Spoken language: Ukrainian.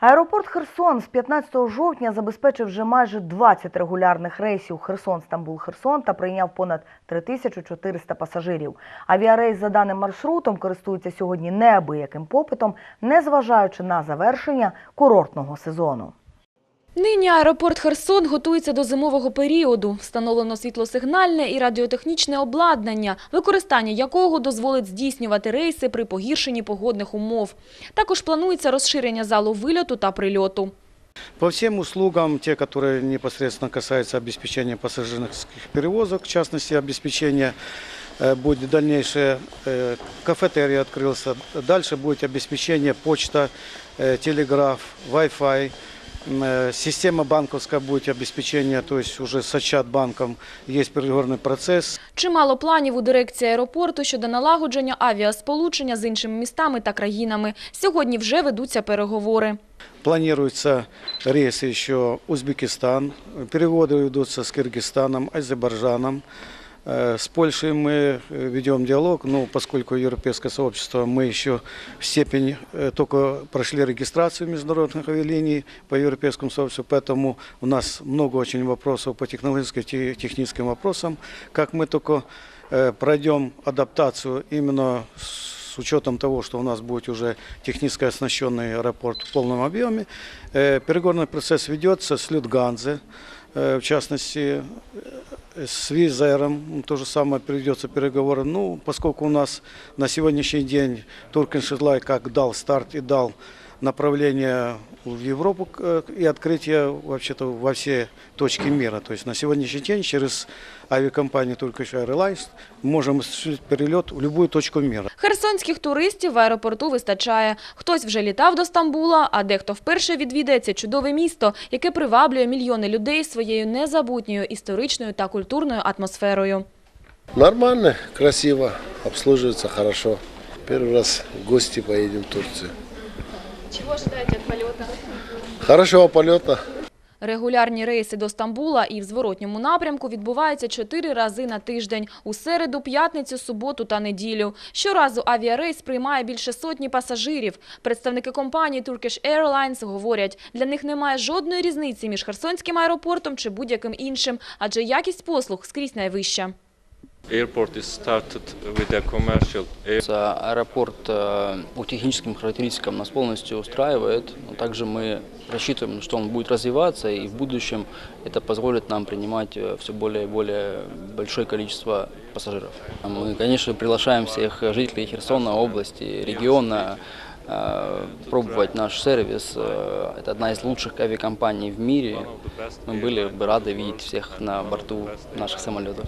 Аеропорт Херсон з 15 жовтня забезпечив вже майже 20 регулярних рейсів Херсон-Стамбул-Херсон та прийняв понад 3400 пасажирів. Авіарейс за даним маршрутом користується сьогодні неабияким попитом, незважаючи на завершення курортного сезону. Нині аеропорт Херсон готується до зимового періоду. Встановлено світлосигнальне і радіотехнічне обладнання, використання якого дозволить здійснювати рейси при погіршенні погодних умов. Також планується розширення залу вильоту та прильоту. По всем услугам, те, которые непосредственно касаются обеспечения пассажирских перевозок, в частности, обеспечения э, будет дальнейшее, э, кафетерий открылся, дальше будет обеспечение почта, э, телеграф, Wi-Fi, м, э, система банковская будет обеспечение, то есть уже с Ощадбанком есть переговорный процесс, Чимало планів у дирекції аеропорту щодо налагодження авіасполучення з іншими містами та країнами. Сьогодні вже ведуться переговори. Планируются рейсы еще Узбекистан, переводы ведутся с Кыргызстаном, Азербайджаном. Э, С Польшей мы э, ведем диалог, но поскольку европейское сообщество, мы еще в степени э, только прошли регистрацию международных авиалиний по европейскому сообществу, поэтому у нас много очень вопросов по технологическим, те- техническим вопросам. Как мы только пройдем адаптацию именно с учетом того, что у нас будет уже технически оснащенный аэропорт в полном объеме, переговорный процесс ведется с Людганзе, в частности, с Визайром то же самое придется переговоры. Ну, поскольку у нас на сегодняшний день Туркин Шедлай как дал старт и дал направление в Европу э, и открытие вообще-то во все точки мира. То есть на сегодняшний день через авиакомпанию Turkish Airlines можем осуществить перелет в любую точку мира. Херсонських туристів в аеропорту вистачає. Хтось вже літав до Стамбула, а дехто вперше відвідає це чудове місто, яке приваблює мільйони людей своєю незабутньою історичною та культурною атмосферою. Нормально, красиво, обслуживается хорошо. Первый раз в гости поедем в Турцию. Чого ожидаєте від польоту? Хорошего полета. Регулярні рейси до Стамбула і в зворотньому напрямку відбуваються чотири рази на тиждень – у середу, п'ятницю, суботу та неділю. Щоразу авіарейс приймає більше сотні пасажирів. Представники компанії Turkish Airlines говорять, для них немає жодної різниці між Херсонським аеропортом чи будь-яким іншим, адже якість послуг скрізь найвища. Airport is started with a commercial air. А Аэропорт э, по техническим характеристикам нас полностью устраивает. Также мы рассчитываем, что он будет развиваться, и в будущем это позволит нам принимать все более и более большое количество пассажиров. Мы, конечно, приглашаем всех жителей Херсона, области, региона э, пробовать наш сервис. Э, Это одна из лучших авиакомпаний в мире. Мы были бы рады видеть всех на борту наших самолетов.